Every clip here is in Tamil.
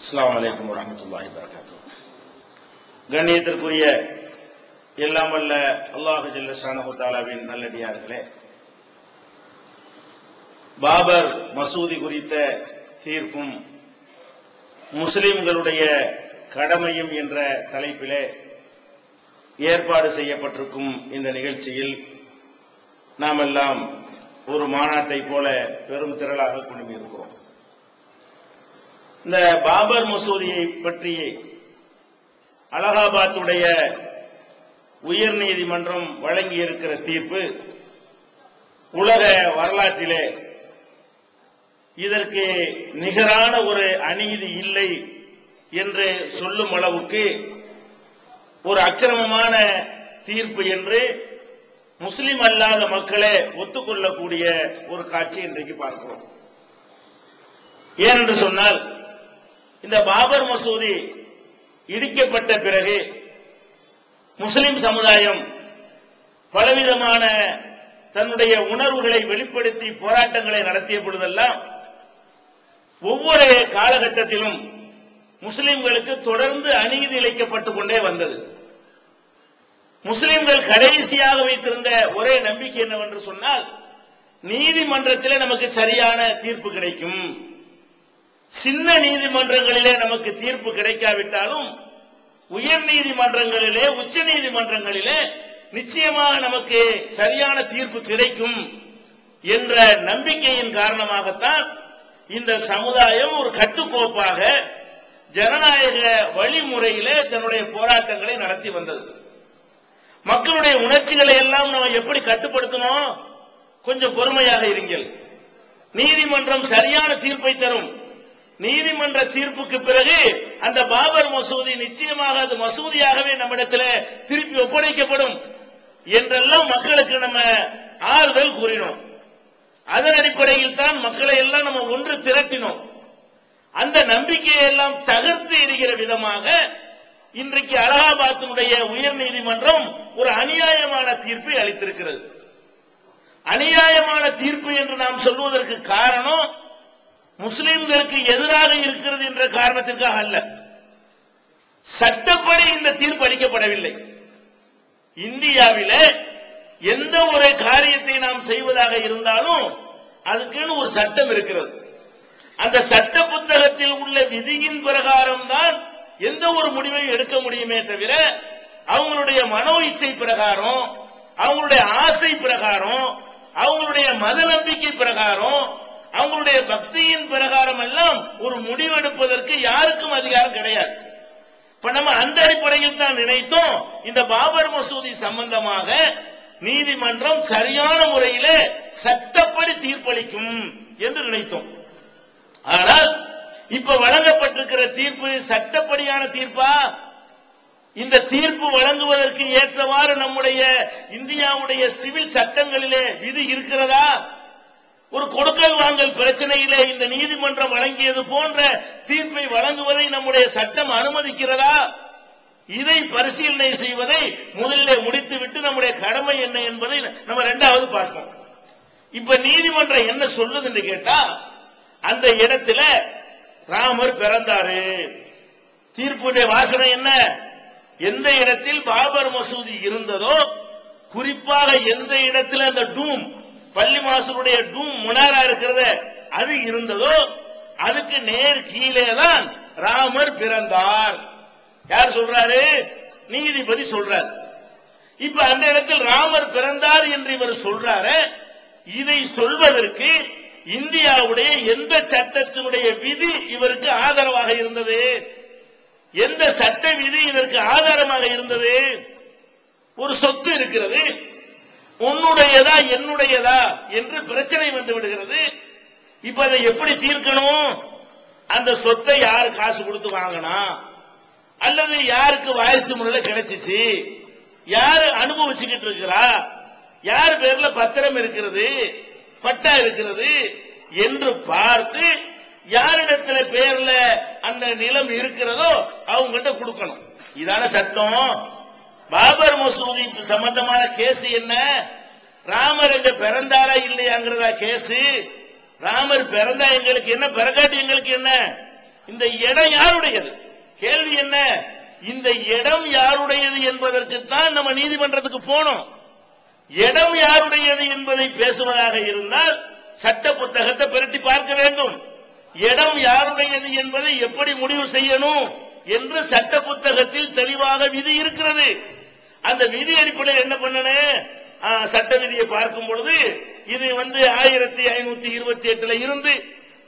அஸ்லாம் வலைக்கம் வரஹ்மத்துல்லாஹி வரகாத்து கண்ணியத்திற்குரிய எல்லாம் வல்ல அல்லாஹு ஜல்ல நல்லடியார்களே. பாபர் மசூதி குறித்த தீர்ப்பும் முஸ்லிம்களுடைய கடமையும் என்ற தலைப்பிலே ஏற்பாடு செய்யப்பட்டிருக்கும் இந்த நிகழ்ச்சியில் நாம் எல்லாம் ஒரு மாநாட்டை போல பெரும் திரளாக குழுமியிருக்கிறோம். இந்த பாபர் மசூதியை பற்றி அலகாபாத்துடைய உயர் நீதிமன்றம் வழங்கியிருக்கிற தீர்ப்பு உலக வரலாற்றிலே இதற்கு நிகரான ஒரு அநீதி இல்லை என்று சொல்லும் அளவுக்கு ஒரு அக்கிரமமான தீர்ப்பு என்று முஸ்லிம் அல்லாத மக்களே ஒத்துக்கொள்ளக்கூடிய ஒரு காட்சி இன்றைக்கு பார்க்கிறோம். ஏனென்று சொன்னால் இந்த பாபர் மசூதி இடிக்கப்பட்ட பிறகு முஸ்லிம் சமுதாயம் பலவிதமான தன்னுடைய உணர்வுகளை வெளிப்படுத்தி போராட்டங்களை நடத்திய பொழுதெல்லாம் ஒவ்வொரு காலகட்டத்திலும் முஸ்லிம்களுக்கு தொடர்ந்து அநீதி இழைக்கப்பட்டுக் கொண்டே வந்தது. முஸ்லிம்கள் கடைசியாக வைத்திருந்த ஒரே நம்பிக்கை என்னவென்று சொன்னால் நீதிமன்றத்தில் நமக்கு சரியான தீர்ப்பு கிடைக்கும். சின்ன நீதிமன்றங்களிலே நமக்கு தீர்ப்பு கிடைக்காவிட்டாலும் உயர் நீதிமன்றங்களிலே உச்ச நீதிமன்றங்களிலே நிச்சயமாக நமக்கு சரியான தீர்ப்பு கிடைக்கும் என்ற நம்பிக்கையின் காரணமாகத்தான் இந்த சமுதாயம் ஒரு கட்டுக்கோப்பாக ஜனநாயக வழிமுறையிலே தன்னுடைய போராட்டங்களை நடத்தி வந்தது. மக்களுடைய உணர்ச்சிகளை எல்லாம் நம்ம எப்படி கட்டுப்படுத்தணும்? கொஞ்சம் பொறுமையாக இருங்கள். நீதிமன்றம் சரியான தீர்ப்பை தரும். நீதிமன்ற தீர்ப்புக்கு பிறகு அந்த பாபர் மசூதி நிச்சயமாக அது மசூதியாகவே நம்மிடத்தில் திருப்பி ஒப்படைக்கப்படும் என்றெல்லாம் மக்களுக்கு நம்ம ஆறுதல் கூறினோம். அதன் அடிப்படையில் தான் மக்களை எல்லாம் நம்ம ஒன்று திரட்டினோம். அந்த நம்பிக்கையை எல்லாம் தகர்த்து எறிகிற விதமாக இன்றைக்கு அலகாபாத்தினுடைய உயர் நீதிமன்றம் ஒரு அநியாயமான தீர்ப்பை அளித்திருக்கிறது. அநியாயமான தீர்ப்பு என்று நாம் சொல்வதற்கு காரணம் முஸ்லிம்களுக்கு எதிராக இருக்கிறது என்ற காரணத்திற்காக அல்ல. சட்டப்படி இந்த தீர்ப்பு அளிக்கப்படவில்லை. இந்தியாவில எந்த ஒரு காரியத்தை நாம் செய்வதாக இருந்தாலும் அதுக்குன்னு ஒரு சட்டம் இருக்கிறது. அந்த சட்ட புத்தகத்தில் உள்ள விதியின் பிரகாரம் தான் எந்த ஒரு முடிவையும் எடுக்க முடியுமே தவிர அவங்களுடைய மனோ இச்சை பிரகாரம் அவங்களுடைய ஆசை பிரகாரம் அவங்களுடைய மத நம்பிக்கை பிரகாரம் அவங்களுடைய பக்தியின் பிரகாரம் எல்லாம் ஒரு முடிவெடுப்பதற்கு யாருக்கும் அதிகாரம் கிடையாது. இப்ப நம்ம அந்த அடிப்படையில் தான் நினைத்தோம். இந்த பாபர் மசூதி சம்பந்தமாக நீதிமன்றம் சரியான முறையில சட்டப்படி தீர்ப்பளிக்கும் என்று நினைத்தோம். ஆனால் இப்ப வழங்கப்பட்டிருக்கிற தீர்ப்பு சட்டப்படியான தீர்ப்பா? இந்த தீர்ப்பு வழங்குவதற்கு ஏற்றவாறு நம்முடைய இந்தியாவுடைய சிவில் சட்டங்களிலே விதி இருக்கிறதா? ஒரு கொடுக்கல் வாங்கல் பிரச்சனையிலே இந்த நீதிமன்றம் வழங்கியது போன்ற தீர்ப்பை வழங்குவதை நம்முடைய சட்டம் அனுமதிக்கிறதா? இதை பரிசீலனை செய்வதை முதலிலே முடித்துவிட்டு நம்முடைய கடமை என்ன என்பதை நம்ம ரெண்டாவது பார்ப்போம். இப்ப நீதிமன்றம் என்ன சொல்லுதுன்னு கேட்டா அந்த இடத்துல ராமர் பிறந்தாரு. தீர்ப்புடைய வாசனை என்ன? எந்த இடத்தில் பாபர் மசூதி இருந்ததோ குறிப்பாக எந்த இடத்துல அந்த டூம் பள்ளி மாசனுடைய டூம் முனாரா இருக்கிறத அது இருந்ததோ அதுக்கு நேர் கீழே தான் ராமர் பிறந்தார். யார் சொல்றாரு? நீதிபதி சொல்றார். இப்ப அந்த இடத்தில் ராமர் பிறந்தார் என்று இவர் சொல்றாரு இதை சொல்வதற்கு இந்தியாவுடைய எந்த சட்டத்தினுடைய விதி இவருக்கு ஆதரவாக இருந்தது? எந்த சட்ட விதி இதற்கு ஆதாரமாக இருந்தது? ஒரு சொத்து இருக்கிறது. உன்னுடையதா என்னுடையதா என்று பிரச்சனை வந்து விடுகிறது. இப்ப அதை எப்படி தீர்க்கணும்? அந்த சொத்தை யாரு காசு கொடுத்து வாங்கினா? அல்லது யாருக்கு வாரிசு முறையில் கிடைச்சிச்சு? யாரு அனுபவிச்சுக்கிட்டு இருக்கிறா? யார் பேர்ல பத்திரம் இருக்கிறது? பட்டா இருக்கிறது? என்று பார்த்து யாரிடத்துல பேர்ல அந்த நிலம் இருக்கிறதோ அவங்ககிட்ட கொடுக்கணும். இதான சட்டம். பாபர் மசூதி சம்பந்தமான கேஸ் என்ன? ராமர் எங்க பிறந்தாரா இல்லையாங்கிறதா கேஸ் ராமர் பிறந்தா எங்களுக்கு என்ன? பிறகாட்டி எங்களுக்கு என்ன? இந்த இடம் யாருடையது? கேள்வி என்ன? இந்த இடம் யாருடையது என்பதற்குத்தான் நம்ம நீதிமன்றத்துக்கு போனோம். இடம் யாருடையது என்பதை பேசுவதாக இருந்தால் சட்ட புத்தகத்தை பெருட்டி பார்க்க வேண்டும். இடம் யாருடையது என்பதை எப்படி முடிவு செய்யணும் என்று சட்ட புத்தகத்தில் தெளிவாக விதி இருக்கிறது. அந்த விதி அடிப்படையில் என்ன பண்ணனே? சட்ட விதியை பார்க்கும் பொழுது இது வந்து ஆயிரத்தி ஐநூத்தி இருபத்தி எட்டுல இருந்து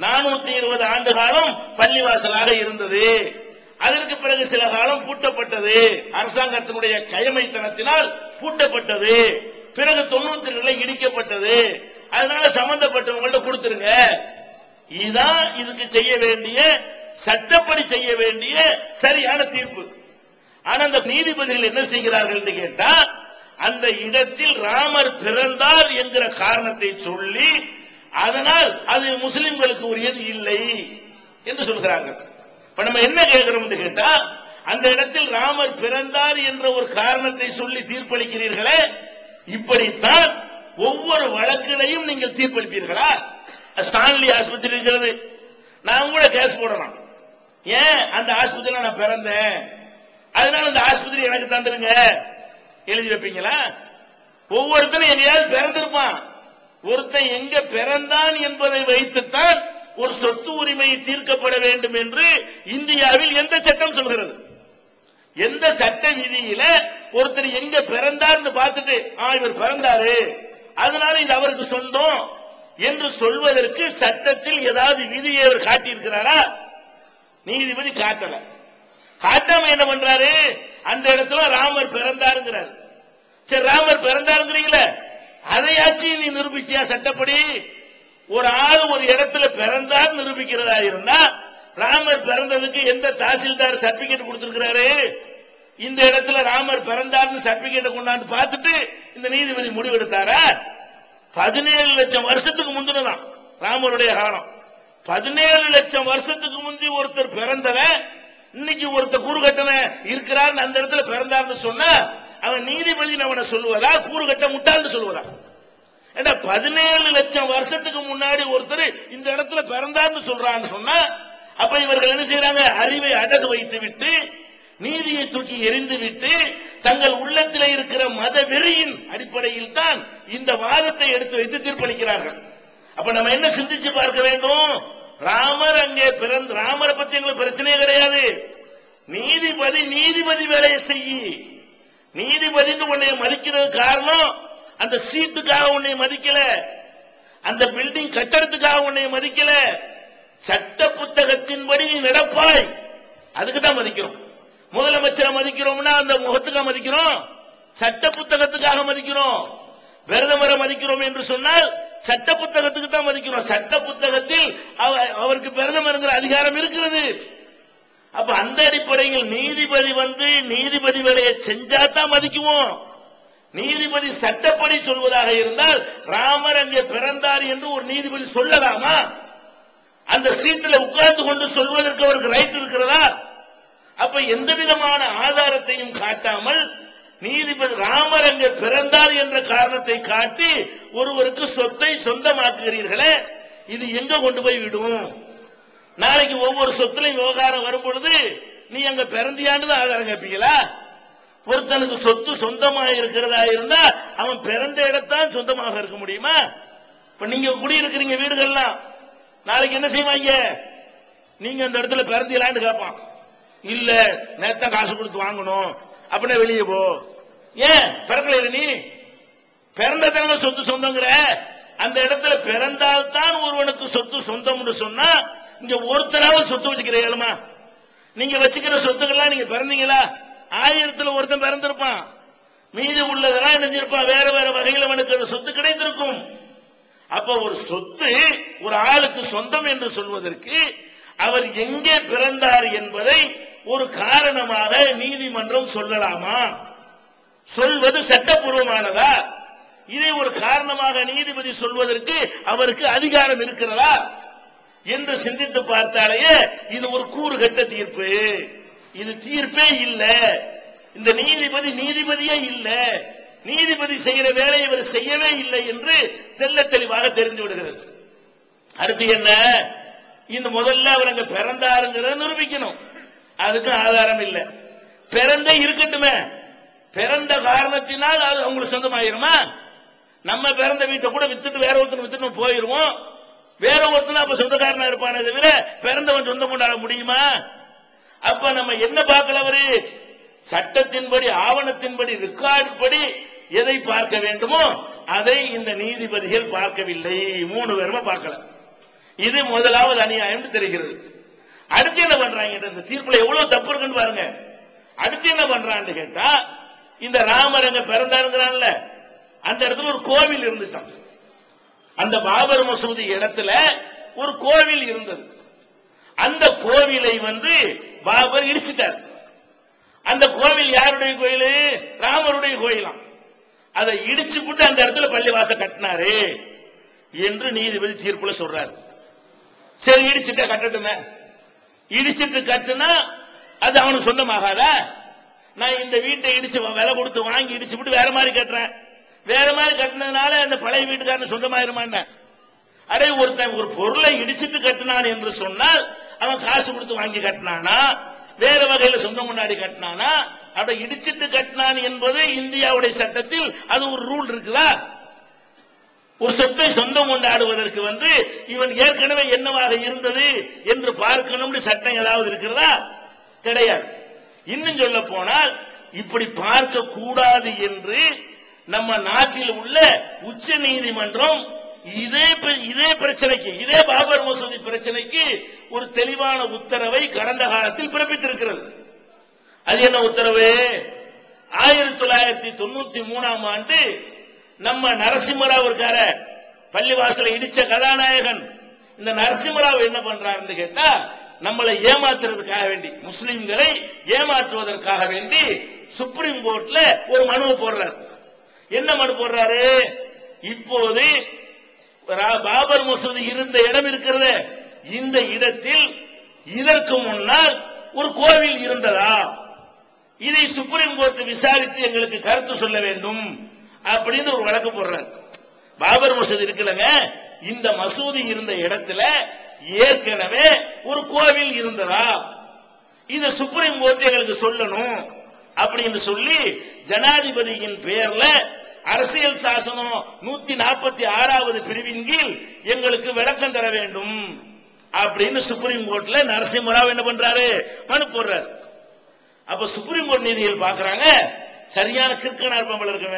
நானூத்தி இருபது ஆண்டு காலம் பள்ளிவாசலாக இருந்தது. அதற்கு பிறகு சில காலம் பூட்டப்பட்டது. அரசாங்கத்தினுடைய கயமைத்தனத்தினால் பூட்டப்பட்டது. பிறகு தொண்ணூத்தி ரெண்டுல இடிக்கப்பட்டது. அதனால சம்பந்தப்பட்டவங்கள்ட்ட கொடுத்துருங்க. இதுதான் இதுக்கு செய்ய வேண்டிய சட்டப்படி செய்ய வேண்டிய சரியான தீர்ப்பு. ஆனா அந்த நீதிபதிகள் என்ன செய்கிறார்கள் என்று கேட்டா அந்த இடத்தில் ராமர் பிறந்தார் என்கிற காரணத்தை சொல்லி அதனால் அது முஸ்லிம்களுக்கு உரியது இல்லை என்று சொல்கிறாங்க இப்ப நம்ம என்ன கேட்கிறோம் என்று கேட்டா அந்த இடத்தில் ராமர் பிறந்தார் என்ற ஒரு காரணத்தை சொல்லி தீர்ப்பளிக்கிறீர்களே இப்படித்தான் ஒவ்வொரு வழக்கிலையும் நீங்கள் தீர்ப்பளிப்பீர்களா? ஸ்டான்லி ஆஸ்பத்திரி இருக்கிறது. நான் கூட கேஸ் போடலாம். ஏன்? அந்த ஆஸ்பத்திரியில நான் பிறந்தேன். அதனால இந்த ஆஸ்பத்திரி எனக்கு தந்துருங்க எழுதி வைப்பீங்களா ஒவ்வொருத்தரும் எங்கேயாவது பிறந்திருப்பான். ஒருத்தன் எங்க பிறந்தான் என்பதை வைத்துத்தான் ஒரு சொத்து உரிமை தீர்க்கப்பட வேண்டும் என்று இந்தியாவில் எந்த சட்டம் சொல்கிறது? எந்த சட்ட விதியில ஒருத்தர் எங்க பிறந்தார்னு பார்த்துட்டு ஆ இவர் பிறந்தாரு. அதனால இது அவருக்கு சொந்தம். என்று சொல்வதற்கு சட்டத்தில் ஏதாவது விதியை அவர் காட்டியிருக்கிறாரா? நீதிபதி காட்டல. காட்டாம என்ன பண்றாரு? அந்த இடத்துல ராமர் பிறந்தாருங்கிறார். சரி ராமர் பிறந்தாருங்கிறீங்களே? அதையாச்சும் நீ நிரூபிச்சியா சட்டப்படி? ஒரு ஆள் ஒரு இடத்துல பிறந்தார் நிரூபிக்கிறதா இருந்தா ராமர் பிறந்ததுக்கு எந்த தாசில்தார் சர்டிபிகேட் கொடுத்திருக்கிறாரு? இந்த இடத்துல ராமர் பிறந்தார்னு சர்டிபிகேட் கொண்டாந்து பார்த்துட்டு இந்த நீதிபதி முடிவெடுத்தாரா? பதினேழு லட்சம் வருஷத்துக்கு முந்தினதான் ராமருடைய காலம். பதினேழு லட்சம் வருஷத்துக்கு முந்தி ஒருத்தர் பிறந்தவன் இன்னைக்கு ஒருத்த கூறுகட்டவன் இருக்கிறார் அந்த இடத்துல பிறந்தார்னு சொன்னா அவன் நீதிபதி அவனை சொல்லுவதா? கூறுகட்ட முட்டாள்னு சொல்லுவதா? ஏன்னா பதினேழு லட்சம் வருஷத்துக்கு முன்னாடி ஒருத்தர் இந்த இடத்துல பிறந்தார்னு சொல்றான்னு சொன்னா அப்ப இவர்கள் என்ன செய்யறாங்க அறிவை அடகு வைத்து விட்டு நீதியை தூக்கி எரிந்து விட்டு தங்கள் உள்ளத்தில் இருக்கிற மத வெறியின் அடிப்படையில் தான் இந்த வாதத்தை எடுத்து வைத்து தீர்ப்பளிக்கிறார்கள். அப்ப நம்ம என்ன சிந்திச்சு பார்க்க வேண்டும்? ராமர் அங்கே பிறந்த ராமரை பத்தி எங்களுக்கு பிரச்சனையே கிடையாது. நீதிபதி நீதிபதி வேலையை செய்யி. நீதிபதினு உன்னை மதிக்கிறது காரணம் அந்த சீட்டுக்காக உன்னை மதிக்கல. அந்த பில்டிங் கட்டடத்துக்காக உன்னை மதிக்கல. சட்ட புத்தகத்தின்படி நீ நடப்பாய். அதுக்கு தான் மதிக்கிறோம். முதலமைச்சரை மதிக்கிறோம்னா அந்த முகத்துக்காக மதிக்கிறோம். சட்ட புத்தகத்துக்காக மதிக்கிறோம். பிரதமரை மதிக்கிறோம் என்று சொன்னால் சட்ட புத்தகத்துக்கு தான் மதிக்கணும். சட்ட புத்தகத்தில் அவ- அவருக்கு பிரதமருங்கிற அதிகாரம் இருக்கிறது. அப்ப அந்த அடிப்படையில் நீதிபதி வந்து நீதிபதி வேலையை செஞ்சா தான் மதிக்குவோம். நீதிபதி சட்டப்படி சொல்வதாக இருந்தால் ராமர் அங்கே பிறந்தார் என்று ஒரு நீதிபதி சொல்லலாமா? அந்த சீட்டில் உட்கார்ந்து கொண்டு சொல்வதற்கு அவருக்கு ரைட் இருக்கிறதா? அப்ப எந்த விதமான ஆதாரத்தையும் காட்டாமல் நீதிபதி ராமர் அங்கு பிறந்தார் என்ற காரணத்தை காட்டி ஒருவருக்கு சொத்தை சொந்தமாக்குகிறீர்களே இது எங்க கொண்டு போய் விடும்? நாளைக்கு ஒவ்வொரு சொத்துலையும் விவகாரம் வரும் பொழுது நீ அங்க பிறந்தியான்னு தான் ஆதாரம் கேட்பீங்களா? ஒருத்தனுக்கு சொத்து சொந்தமா இருக்கிறதா இருந்தா அவன் பிறந்த இடத்தான் சொந்தமாக இருக்க முடியுமா? இப்ப நீங்க குடியிருக்கிறீங்க வீடுகள்லாம் நாளைக்கு என்ன செய்வாங்க? நீங்க அந்த இடத்துல பிறந்தீங்களான்னு கேட்பான். இல்ல நேத்தா காசு கொடுத்து வாங்கணும் அப்படின்னா வெளியே போ. ஏன்? பிறக்கல நீ? பிறந்த தலைமை சொத்து சொந்தங்கிற? அந்த இடத்துல பிறந்தால்தான் ஒருவனுக்கு சொத்து சொந்தம்னு சொன்னா இங்க ஒருத்தராவது சொத்து வச்சுக்கிறீங்களா நீங்க வச்சுக்கிற சொத்துக்கள்லாம் நீங்க பிறந்தீங்களா? ஆயிரத்துல ஒருத்தன் பிறந்திருப்பான். மீதி உள்ளதெல்லாம் நினைஞ்சிருப்பான் வேற வேற வகையில் அவனுக்கு சொத்து கிடைத்திருக்கும். அப்ப ஒரு சொத்து ஒரு ஆளுக்கு சொந்தம் என்று சொல்வதற்கு அவர் எங்கே பிறந்தார் என்பதை ஒரு காரணமாக நீதிமன்றம் சொல்லலாமா? சொல்வது சட்டப்பூர்வமானதா இதை ஒரு காரணமாக நீதிபதி சொல்வதற்கு அவருக்கு அதிகாரம் இருக்கிறதா? என்று சிந்தித்து பார்த்தாலேயே இது ஒரு கூறுகட்ட தீர்ப்பு. இது தீர்ப்பே இல்ல. இந்த நீதிபதி நீதிபதியே இல்லை. நீதிபதி செய்கிற வேலையை இவர் செய்யவே இல்லை என்று தெல்ல தெளிவாக தெரிந்து விடுகிறது. அடுத்து என்ன? இந்த முதல்ல அவர் அங்க பிறந்தாருங்கிறத நிரூபிக்கணும். அதுக்கும் ஆதாரம் இல்லை. பிறந்தே இருக்கட்டுமே. பிறந்த காரணத்தினால் அது அவங்களுக்கு சொந்தமாயிருமா? நம்ம பிறந்த வீட்டை கூட வித்துட்டு வேற ஒருத்தர் வித்துட்டு போயிருவோம். வேற ஒருத்தர் அப்ப சொந்தக்காரனா இருப்பானே தவிர பிறந்தவன் சொந்தம் கொண்டாட முடியுமா? அப்ப நம்ம என்ன பார்க்கல அவரு சட்டத்தின்படி ஆவணத்தின்படி ரெக்கார்டு படி எதை பார்க்க வேண்டுமோ அதை இந்த நீதிபதிகள் பார்க்கவில்லை. மூணு பேருமே பார்க்கல. இது முதலாவது அநியாயம் தெரிகிறது. அடுத்து என்ன பண்றாங்க? இந்த தீர்ப்புல எவ்வளவு தப்பு இருக்குன்னு பாருங்க. அடுத்து என்ன பண்றான்னு கேட்டா இந்த ராமர் அங்க பிறந்தாருங்கிறான்ல. அந்த இடத்துல ஒரு கோவில் இருந்துச்சான் அந்த பாபர் மசூதி இடத்துல ஒரு கோவில் இருந்தது. அந்த கோவிலை வந்து பாபர் இடிச்சிட்டார். அந்த கோவில் யாருடைய கோயில்? ராமருடைய கோயிலாம். அதை இடிச்சு போட்டு அந்த இடத்துல பள்ளிவாச கட்டினாரு என்று நீதிபதி தீர்ப்புல சொல்றாரு. சரி இடிச்சுட்டா கட்டட்டுமே? இடிச்சிட்டு கட்டுனா அது அவனுக்கு சொந்தமாகாதா? நான் இந்த வீட்டை இடிச்சு விலை கொடுத்து வாங்கி இடிச்சு விட்டு வேற மாதிரி கட்டுறேன். வேற மாதிரி கட்டினதுனால அந்த பழைய வீட்டுக்காரன் சொந்தமாயிருமான் அடே ஒருத்தன் ஒரு பொருளை இடிச்சிட்டு கட்டினான் என்று சொன்னால் அவன் காசு கொடுத்து வாங்கி கட்டினானா? வேற வகையில சொந்தம் கொண்டாடி கட்டினானா? அதை இடிச்சிட்டு கட்டினான் என்பது இந்தியாவுடைய சட்டத்தில் அது ஒரு ரூல் இருக்குதா? ஒரு சொத்தை சொந்தம் கொண்டாடுவதற்கு வந்து இவன் ஏற்கனவே என்னவாக இருந்தது என்று பார்க்கணும்னு சட்டம் ஏதாவது இருக்கிறதா? கிடையாது. இன்னும் சொல்ல போனால் இப்படி பார்க்க கூடாது என்று நம்ம நாட்டில் உள்ள உச்ச நீதிமன்றம் இதே பிர- இதே பிரச்சனைக்கு இதே பாபர் மசூதி பிரச்சனைக்கு ஒரு தெளிவான உத்தரவை கடந்த காலத்தில் பிறப்பித்திருக்கிறது. அது என்ன உத்தரவு? ஆயிரத்தி தொள்ளாயிரத்தி தொண்ணூத்தி மூணாம் ஆண்டு நம்ம நரசிம்மராவ் இருக்கார பள்ளிவாசலை இடிச்ச கதாநாயகன். இந்த நரசிம்மராவ் என்ன பண்றாருன்னு கேட்டா நம்மளை ஏமாத்துறதுக்காக வேண்டி முஸ்லிம்களை ஏமாற்றுவதற்காக வேண்டி சுப்ரீம் கோர்ட்ல ஒரு மனுவை போடுறாரு. என்ன மனு போடுறாரு? இப்போது பாபர் மசூதி இருந்த இடம் இருக்கிறது. இந்த இடத்தில் இதற்கு முன்னால் ஒரு கோவில் இருந்ததா? இதை சுப்ரீம் கோர்ட் விசாரித்து எங்களுக்கு கருத்து சொல்ல வேண்டும் அப்படின்னு ஒரு வழக்கு போடுறாரு. பாபர் மசூதி இருக்குல்லங்க. இந்த மசூதி இருந்த இடத்துல ஏற்கனவே ஒரு கோவில் இருந்ததா? இத சுப்ரீம் கோர்ட் எங்களுக்கு சொல்லணும் அப்படின்னு சொல்லி ஜனாதிபதியின் பெயர்ல அரசியல் சாசனம் நூத்தி நாற்பத்தி ஆறாவது பிரிவின் கீழ் எங்களுக்கு விளக்கம் தர வேண்டும் அப்படின்னு சுப்ரீம் கோர்ட்ல நரசிம்மராவ் என்ன பண்றாரு? மனு போடுறாரு. அப்ப சுப்ரீம் கோர்ட் நீதிகள் பாக்குறாங்க. சரியான கிற்கனா இருப்பான் இருக்க